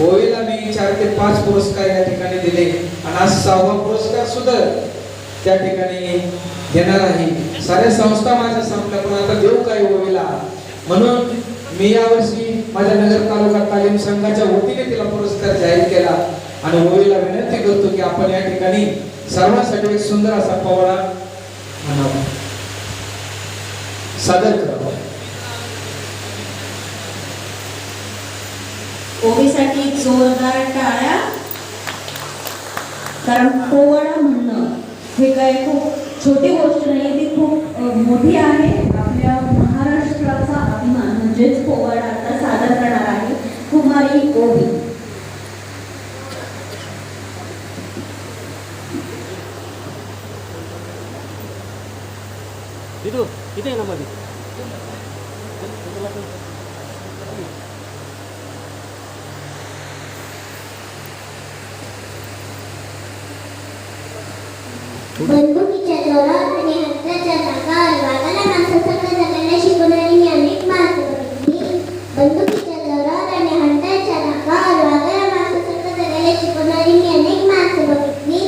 ओवीला मी चार ते पाच पुरस्कार या ठिकाणी दिले. आणि आज सहावा पुरस्कार सुद्धा त्या ठिकाणी देणार आहे. साऱ्या संस्था माझ्या संपल्या पण आता देऊ काय ओवीला? म्हणून मी यावर्षी माझ्या नगर तालुका तालीम संघाच्या वतीने तिला पुरस्कार जाहीर केला. आणि ओवीला विनंती करतो की आपण या ठिकाणी सर्वांसाठी एक सुंदर असा पवळा म्हणावा सादर करावा. ओबीसाठी जोरदार टाळ्या. कारण पोवाडा म्हणणं हे काय खूप छोटी गोष्ट नाही ती खूप मोठी आहे. आपल्या महाराष्ट्राचा अभिमान म्हणजेच पोवाडा आता सादर करणार आहे कुमारी ओवी. Itu, itu yang nama dia. बंदुकीच्या जोरावर आणि जगायला शिकवणारी मी अनेक माणसं बंदुकीच्या जोरावर आणि जगायला शिकवणारी मी अनेक माणसं बघितली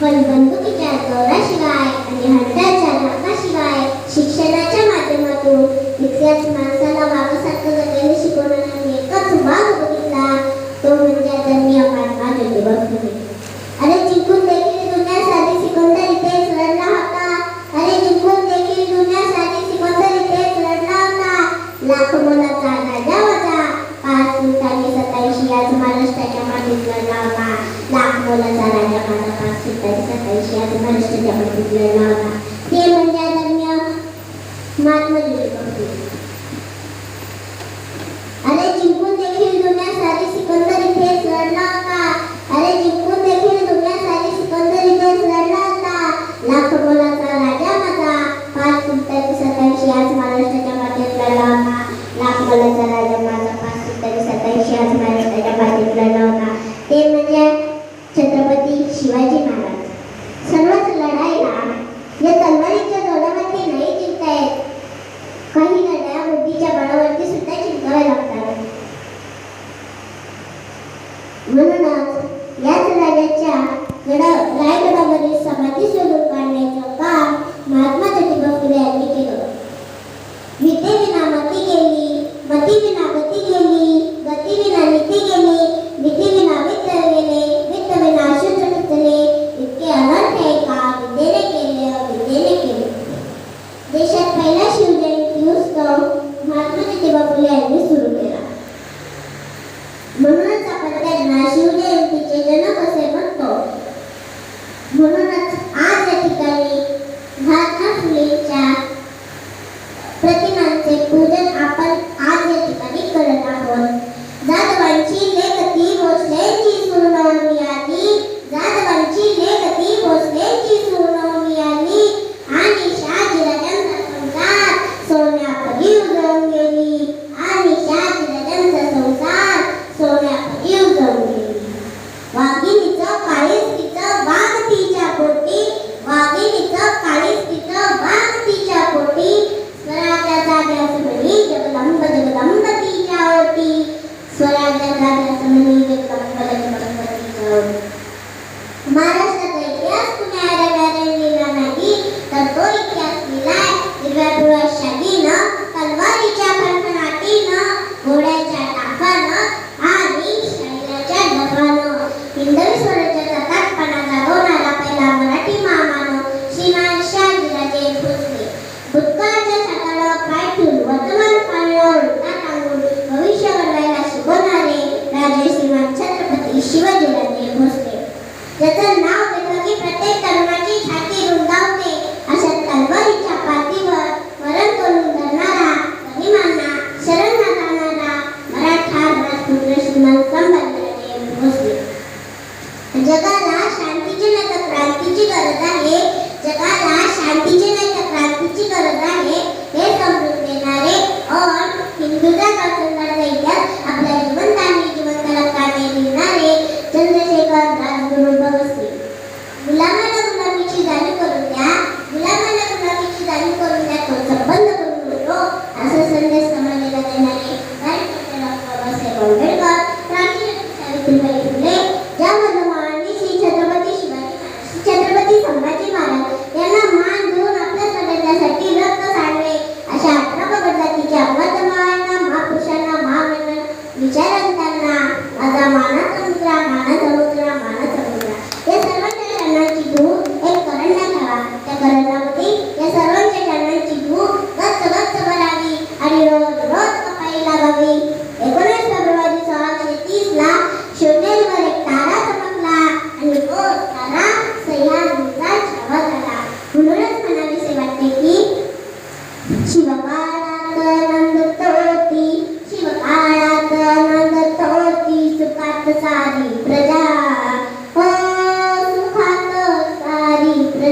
पण बंदुकीच्या जोराशिवाय आणि शिक्षणाच्या माध्यमातून माणसाला वागासारखं जगायला शिकवणारा मी एकच भाग बघितला तो म्हणजे आदरणीय महात्मा जिंकून देखील दुनिया साधी सिकंदर इथे लढला होता. अरे जिंकून देखील दुनिया साधी सिकंदर इथे लढला होता. लाख मोलाचा राजा होता. पाच मिनिटांनी सत्ताऐंशी आज महाराष्ट्राच्या मातीत लढला होता. लाख मोलाचा राजा माझा पाच मिनिटांनी सत्ताऐंशी आज महाराष्ट्राच्या मातीत लढला होता. ते म्हणजे आदरणीय महात्मा ज्योतिबा अरे जिंकून देखील दुनिया सारी सिकंदर इथेच लढला होता. अरे जिंकून सत्याऐंशी आज महाराष्ट्राच्या मातीत लढला होता लाख राजा माझा पाच तरी सत्याऐंशी आज महाराष्ट्राच्या मातीत लढला ते म्हणजे छत्रपती शिवाजी महाराज. viven ज्याचं नाव घेतलं की प्रत्येक तरुणाची छाती